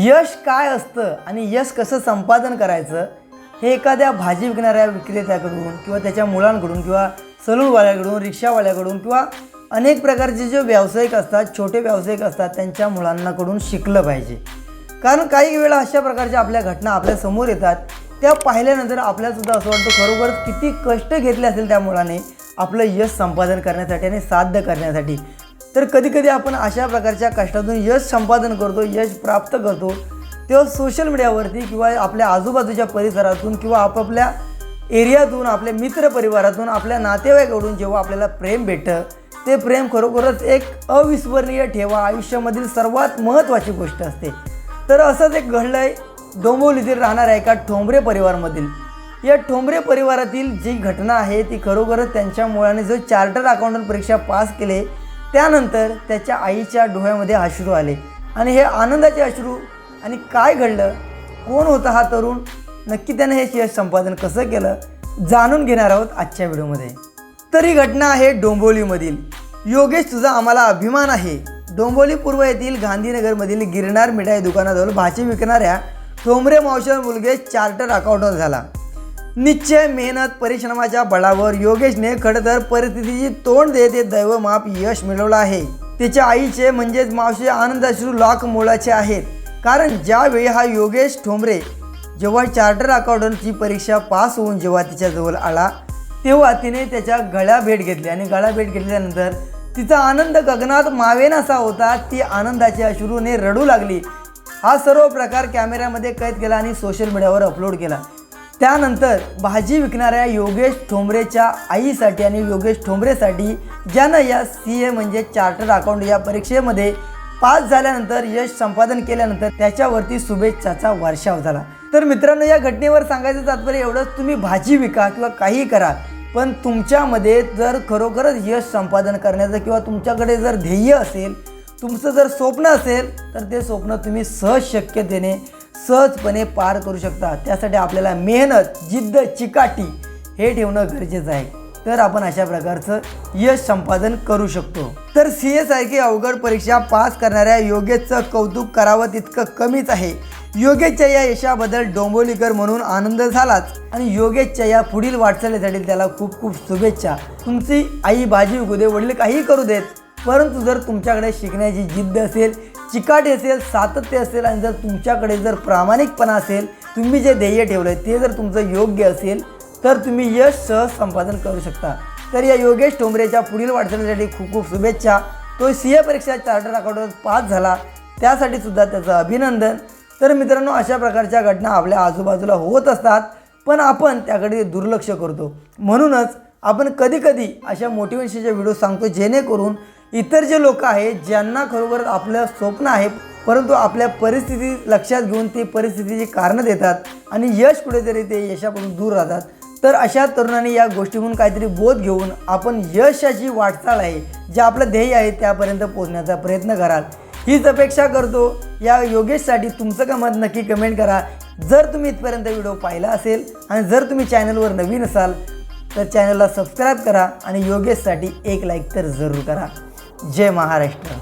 यश काय असतं आणि यश कसं संपादन करायचं हे एखाद्या भाजी विकणाऱ्या विक्रेत्याकडून किंवा त्याच्या मुलांकडून किंवा सलूनवाल्याकडून रिक्षावाल्याकडून किंवा अनेक प्रकारचे जे व्यावसायिक असतात छोटे व्यावसायिक असतात त्यांच्या मुलांनाकडून शिकलं पाहिजे. कारण काही वेळा अशा प्रकारच्या आपल्या घटना आपल्यासमोर येतात. त्या पाहिल्यानंतर आपल्यासुद्धा असं वाटतं खरोखर किती कष्ट घेतले असेल त्या मुलाने आपलं यश संपादन करण्यासाठी आणि साध्य करण्यासाठी. तर कधीकधी आपण अशा प्रकारच्या कष्टातून यश संपादन करतो यश प्राप्त करतो. तेव्हा सोशल मीडियावरती किंवा आपल्या आजूबाजूच्या परिसरातून किंवा आपापल्या एरियातून आपल्या मित्रपरिवारातून आपल्या नातेवाईकडून जेव्हा आपल्याला प्रेम भेटतं ते प्रेम खरोखरच एक अविस्मरणीय ठेवा. आयुष्यामधील सर्वात महत्त्वाची गोष्ट असते. तर असंच एक घडलं आहे डोंबोलीतील राहणाऱ्या एका ठोंबरे परिवारमधील. या ठोंबरे परिवारातील जी घटना आहे ती खरोखरच त्यांच्या मुलाने जो चार्टर अकाउंटंट परीक्षा पास केले त्यानंतर त्याच्या आईच्या डोळ्यामध्ये अश्रू आले. आणि हे आनंदाचे अश्रू आणि काय घडलं? कोण होता हा तरुण? नक्की त्याने हे यश संपादन कसं केलं? जाणून घेणार आहोत आजच्या व्हिडिओमध्ये. तर ही घटना आहे डोंबोलीमधील योगेश तुझा आम्हाला अभिमान आहे. डोंबोली पूर्व येथील गांधीनगरमधील गिरणार मिठाई दुकानाजवळ भाजी विकणाऱ्या ठोंबरे मावशर मुलगे चार्टर अकाउंटंट झाला. निश्चय मेहनत परिश्रमाच्या बळावर योगेशने खडतर तर परिस्थितीची तोंड देत दैव दैवमाप यश मिळवलं आहे. तिच्या आईचे म्हणजेच मावशी आनंदाश्रू लाख मोलाचे आहेत. कारण ज्यावेळी हा योगेश ठोंबरे जेव्हा चार्टर अकाउंटंटची परीक्षा पास होऊन जेव्हा तिच्याजवळ आला तेव्हा तिने त्याच्या गळ्या भेट घेतली आणि गळ्या भेट घेतल्यानंतर तिचा आनंद गगनात मावेन असा होता ती आनंदाच्या अश्रूने रडू लागली. हा सर्व प्रकार कॅमेऱ्यामध्ये कैद केला आणि सोशल मीडियावर अपलोड केला. त्यानंतर भाजी विकणाऱ्या योगेश ठोंबरेच्या आईसाठी आणि योगेश ठोंबरेसाठी ज्यानं या सी ए म्हणजे चार्टर्ड अकाउंट या परीक्षेमध्ये पास झाल्यानंतर यश संपादन केल्यानंतर त्याच्यावरती शुभेच्छाचा वर्षाव झाला. तर मित्रांनो या घटनेवर सांगायचं तात्पर्य एवढंच तुम्ही भाजी विका किंवा काही करा पण तुमच्यामध्ये जर खरोखरच यश संपादन करण्याचं किंवा तुमच्याकडे जर ध्येय असेल तुमचं जर स्वप्न असेल तर ते स्वप्न तुम्ही सहज शक्यतेने सहजपणे पार करू शकता. त्यासाठी आपल्याला मेहनत जिद्द चिकाटी हे ठेवणं गरजेचं आहे. तर आपण अशा प्रकारचं यश संपादन करू शकतो. तर सी ए सारखी अवघड परीक्षा पास करणाऱ्या योगेशचं कौतुक करावं तितकं कमीच आहे. योगेशच्या या यशाबद्दल डोंबोलीकर म्हणून आनंद झालाच. आणि योगेशच्या या पुढील वाटचालीसाठी त्याला खूप खूप शुभेच्छा. तुमची आई भाजी विकू दे वडील काही करू देत परंतु जर तुमच्याकडे शिकण्याची जिद्द असेल चिकाटी असेल सातत्य असेल आणि जर तुमच्याकडे जर प्रामाणिकपणा असेल तुम्ही जे ध्येय ठेवलं आहे ते जर तुमचं योग्य असेल तर तुम्ही यश सहज संपादन करू शकता. तर या योगेश ठोंबरेच्या पुढील वाटचालीसाठी खूप खूप शुभेच्छा. तो सी ए परीक्षा चार्टर अकाउंटवर पास झाला. त्यासाठी सुद्धा त्याचं अभिनंदन. तर मित्रांनो अशा प्रकारच्या घटना आपल्या आजूबाजूला होत असतात पण आपण त्याकडे दुर्लक्ष करतो. म्हणूनच आपण कधीकधी अशा मोटिवेशनचे व्हिडिओ सांगतो जेणेकरून इतर जे लोक आहेत ज्यांना खरोखर आपलं स्वप्न आहे परंतु आपल्या परिस्थिती लक्षात घेऊन ते परिस्थितीची कारणं देतात आणि यश कुठेतरी ते यशापासून दूर राहतात. तर अशा तरुणांनी या गोष्टीहून काहीतरी बोध घेऊन आपण यशाची वाटचाल आहे जे आपलं ध्येय आहे त्यापर्यंत पोहोचण्याचा प्रयत्न कराल. हीच अपेक्षा करतो. या योगेशसाठी तुमचं का मत नक्की कमेंट करा. जर तुम्ही इथपर्यंत व्हिडिओ पाहिला असेल आणि जर तुम्ही चॅनलवर नवीन असाल तर चॅनलला सबस्क्राईब करा आणि योगेशसाठी एक लाईक तर जरूर करा. जय महाराष्ट्र.